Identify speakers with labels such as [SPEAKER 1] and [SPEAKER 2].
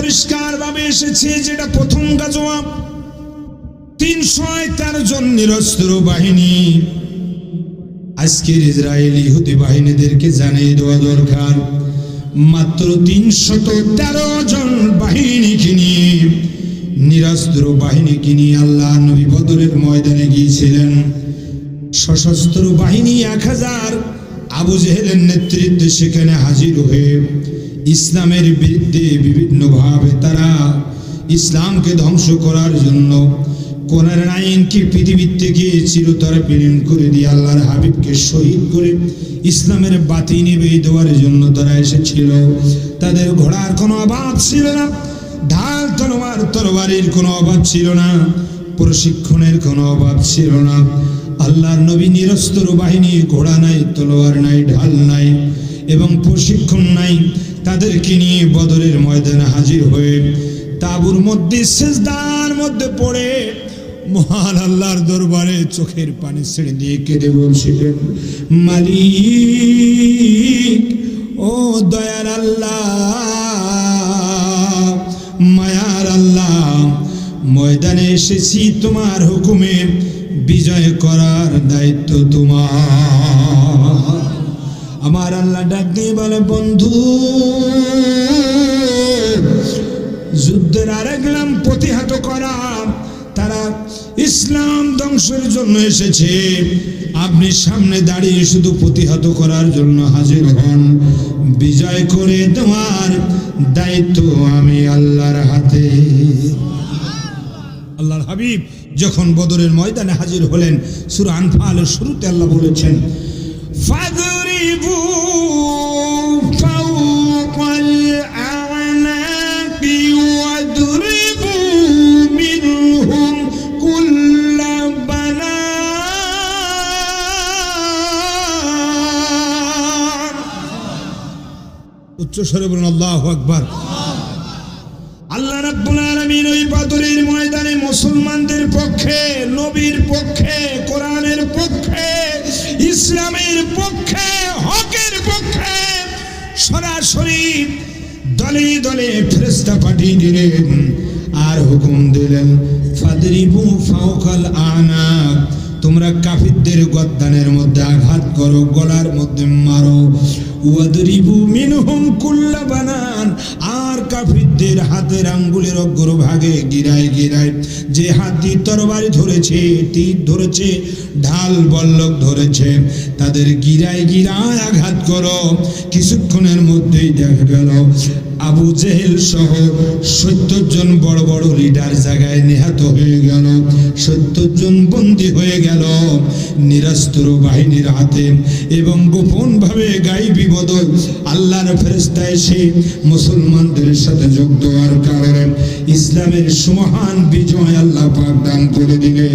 [SPEAKER 1] পরিষ্কার ভাবে এসেছে যেটা প্রথম গাজোয়া তিনশো তেরো জন নিরস্ত্র বাহিনী। আজকের ইসরায়েল ইহুদি বাহিনীদেরকে জানিয়ে দেওয়া দরকার, মাত্র তিনশত তেরো জন বাহিনীকে নিয়ে, নিরস্ত্র বাহিনীকে নিয়ে আল্লাহ নবী বদরের ময়দানে গিয়েছিলেন। সশস্ত্র বাহিনী এক হাজার, আবু জেহেলের নেতৃত্বে সেখানে হাজির হয়ে ইসলামের বিরুদ্ধে বিভিন্নভাবে তারা ইসলামকে ধ্বংস করার জন্য কোরআন আইনকে পৃথিবীর থেকে চিরতরে বিলীন করে দিয়ে আল্লাহর হাবিবকে শহীদ করে ইসলামের বাতি নিবে দেওয়ার জন্য তারা এসেছিল? তাদের ঘোড়ার কোনো অভাব ছিল না, ঢাল তলোয়ার তরবারির কোনো অভাব ছিল না, প্রশিক্ষণের কোনো অভাব ছিল না। আল্লাহর নবী নিরস্ত্র বাহিনী, ঘোড়া নাই, তলোয়ার নাই, ঢাল নাই এবং প্রশিক্ষণ নাই। তাদেরকে নিয়ে বদরের ময়দানে হাজির হয়ে তাবুর মধ্যে সেজদার মধ্যে পড়ে মহান আল্লাহর দরবারে চোখের পানি ছেড়ে দিয়ে কেঁদে বলছিলেন, মালিক, ও দয়ার আল্লাহ, মায়ার আল্লাহ, ময়দানে এসেছি তোমার হুকুমে বিজয় করার দায়িত্ব তোমার। আমার আল্লাহ ডাক দিয়ে বলে, বন্ধু, যুদ্ধের আরেক নাম প্রতিহত করা। তারা ইসলাম ধ্বংসের জন্য এসেছে। আপনি সামনে দাঁড়িয়ে শুধু প্রতিহত করার জন্য হাজির হন। বিজয় করে দেওয়ার দায়িত্ব আমি আল্লাহর হাতে। আল্লাহর হাবিব যখন বদরের ময়দানে হাজির হলেন, সুরা আনফালের শুরুতে আল্লাহ বলেছেন ফাদরিবু ফাওকাল আ'নাকি ওয়াদরিবু মিনহুম কুল্লা বানান উচ্চ স্বরে বলুন, আল্লাহু আকবার। আল্লাহ রাব্বুল আলামিন ওই বাদরের ময়দানে দলে দলে ফেরস্তা পাঠিয়ে দিলেন। আর হুকুম দিলেন, ফাদরিবু ফাউকাল আনা, তোমরা কাফিরদের গদ্দানের মধ্যে আঘাত করো, গলার মধ্যে মারো। ওয়াদরিবু মিনহুম কুল্লা আর কাফিরদের হাতের আঙ্গুলের অগ্রভাগে গিরায় গিরায় যে হাতি তরবারি ধরেছে, তীর ধরেছে, ঢাল বল্লক ধরেছে, তাদের গিরায় গিরায় আঘাত করো। কিছুক্ষণের মধ্যেই দেখা গেল আবু জেহেল সহ সত্তর জন বড় বড় লিডার জায়গায় নিহত হয়ে গেল। সত্তর জন বন্দী হয়ে গেল নিরস্ত্র বাহিনীর হাতে এবং গোপনভাবে গাইবি বদল আল্লাহর ফেরেস্তা এসে মুসলমানদের সাথে যোগ দেওয়ার কারণে ইসলামের সুমহান বিজয় আল্লাহ পাক দান করে দিলে